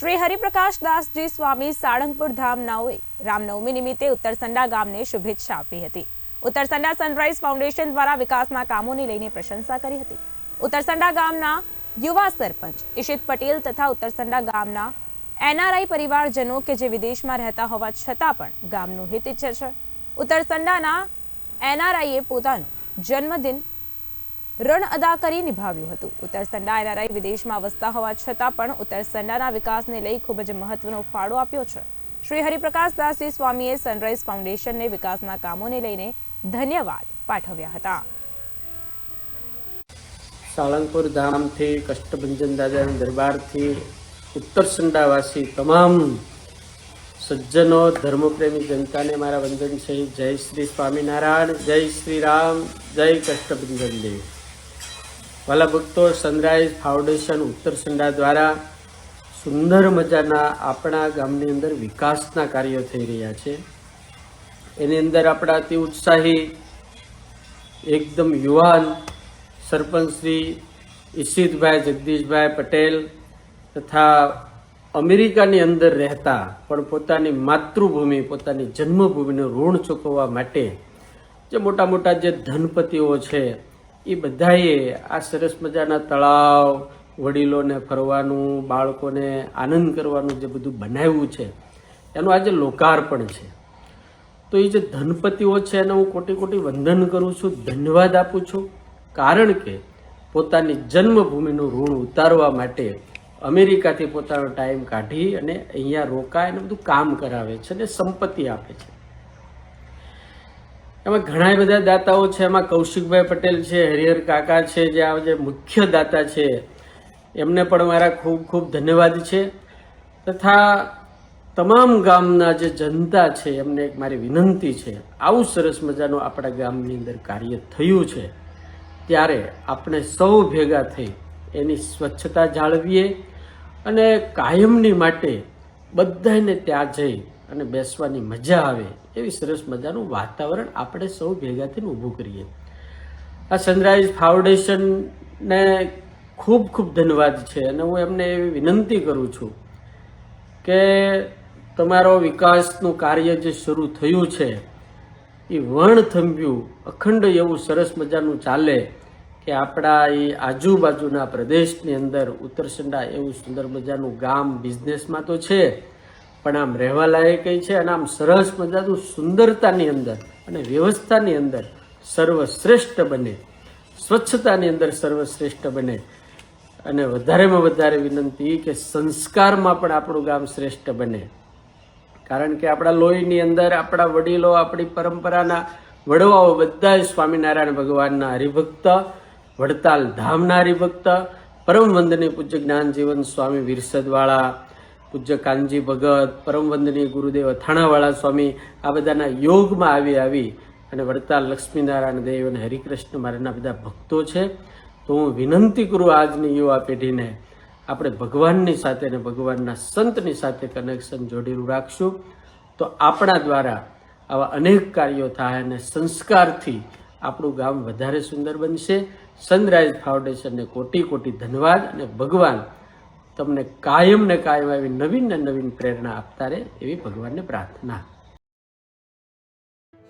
શ્રી હરિપ્રકાશ દાસજી સ્વામી સાળંગપુર ધામનાઓએ રામનવમી નિમિત્તે ઉત્તરસંડા ગામને શુભેચ્છા આપી હતી. ઉત્તરસંડા સનરાઈઝ ફાઉન્ડેશન દ્વારા વિકાસના કામોને લઈને પ્રશંસા કરી હતી. ઉત્તરસંડા ગામના યુવા સરપંચ ઈશિત પટેલ તથા ઉત્તરસંડા ગામના એનઆરઆઈ પરિવારજનો કે જે વિદેશમાં રહેતા હોવા છતાં પણ ગામનું હિત ઈચ્છે છે. ઉત્તરસંડાના એનઆરઆઈએ પોતાનો જન્મદિન ઋણ અદા કરી નિભાવ્યું હતું. ઉત્તરસંડા એનઆરઆઈ વિદેશમાં વસતા હોવા છતાં પણ ઉત્તરસંડાના વિકાસને લઈ ખૂબ જ મહત્વનો ફાળો આપ્યો છે. શ્રી હરિપ્રકાશ દાસજી સ્વામીએ સનરાઈઝ ફાઉન્ડેશનને વિકાસના કામોને લઈને ધન્યવાદ પાઠવ્યા હતા. સાળંગપુર ધામથી, કષ્ટભંજન દાદાના દરબારથી ઉત્તરસંડાવાસી તમામ સજ્જનો, ધર્મપ્રેમી જનતાને મારા વંદન છે. જય શ્રી સ્વામિનારાયણ, જય શ્રી રામ, જય કષ્ટભંજન દેવ. વાલા ભક્તો સનરાઈઝ ફાઉન્ડેશન ઉત્તર સંડા દ્વારા સુંદર મજાના આપણા ગામની અંદર વિકાસના કાર્યો થઈ રહ્યા છે. એની અંદર આપણા અતિ ઉત્સાહી એકદમ યુવાન સરપંચ શ્રી ઈશિતભાઈ, જગદીશભાઈ પટેલ તથા અમેરિકાની અંદર રહેતા પણ પોતાની માતૃભૂમિ, પોતાની જન્મભૂમિનું ઋણ ચૂકવવા માટે જે મોટા મોટા જે ધનપતિઓ છે એ બધાએ આ સરસ મજાના તળાવ, વડીલોને ફરવાનું, બાળકોને આનંદ કરવાનું જે બધું બનાવ્યું છે, એનું આજે લોકાર્પણ છે. તો એ જે ધનપતિઓ છે એને હું કોટી કોટી વંદન કરું છું, ધન્યવાદ આપું છું, કારણ કે પોતાની જન્મભૂમિનું ઋણ ઉતારવા માટે અમેરિકાથી પોતાનો ટાઈમ કાઢી અને અહીંયા રોકાય અને બધું કામ કરાવે છે અને સંપત્તિ આપે છે. એમાં ઘણા બધા દાતાઓ છે. એમાં કૌશિકભાઈ પટેલ છે, હરિહર કાકા છે, જે આ જે મુખ્ય દાતા છે, એમને પણ મારા ખૂબ ખૂબ ધન્યવાદ છે. તથા તમામ ગામના જે જનતા છે, એમને એક મારી વિનંતી છે. આવું સરસ મજાનું આપણા ગામની અંદર કાર્ય થયું છે. ત્યારે આપણે સૌ ભેગા થઈ એની સ્વચ્છતા જાળવીએ અને કાયમની માટે બધાને ત્યાં જઈ અને બેસવાની મજા આવે એવી સરસ મજાનું વાતાવરણ આપણે સૌ ભેગા થઈને ઊભું કરીએ. આ સનરાઈઝ ફાઉન્ડેશનને ખૂબ ખૂબ ધન્યવાદ છે અને હું એમને એવી વિનંતી કરું છું કે તમારો વિકાસનું કાર્ય જે શરૂ થયું છે, એ વણ થંભ્યું, અખંડ એવું સરસ મજાનું ચાલે કે આપણા એ આજુબાજુના પ્રદેશની અંદર ઉત્તરસંડા એવું સુંદર મજાનું ગામ, બિઝનેસમાં તો છે પણ આમ રહેવા લાયક છે અને આમ સરસ મજાનું સુંદરતાની અંદર અને વ્યવસ્થાની અંદર સર્વશ્રેષ્ઠ બને. સ્વચ્છતાની અંદર સર્વશ્રેષ્ઠ બને. અને વધારેમાં વધારે વિનંતી કે સંસ્કારમાં પણ આપણું ગામ શ્રેષ્ઠ બને. કારણ કે આપણા લોહીની અંદર આપણા વડીલો, આપણી પરંપરાના વડવાઓ બધા સ્વામિનારાયણ ભગવાનના હરિભક્ત, વડતાલ ધામના હરિભક્ત પરમ વંદની પૂજ્ય જ્ઞાનજીવન સ્વામી વિરસદવાળા પૂજ્ય કાનજી ભગત, પરમ વંદનીય ગુરુદેવ, અથાણાવાળા સ્વામી, આ બધાના યોગમાં આવી આવી અને વડતાલ લક્ષ્મીનારાયણ દેવ અને હરિકૃષ્ણ મારાના બધા ભક્તો છે. તો હું વિનંતી કરું આજની યુવા પેઢીને આપણે ભગવાનની સાથે અને ભગવાનના સંતની સાથે કનેક્શન જોડેલું રાખશું. તો આપણા દ્વારા આવા અનેક કાર્યો થાય અને સંસ્કારથી આપણું ગામ વધારે સુંદર બનશે. સનરાઈઝ ફાઉન્ડેશનને કોટી કોટી ધન્યવાદ અને ભગવાન તમને કાયમ ને કાયમ આવી નવીન ને નવીન પ્રેરણા આપતા રહે એવી ભગવાનને પ્રાર્થના.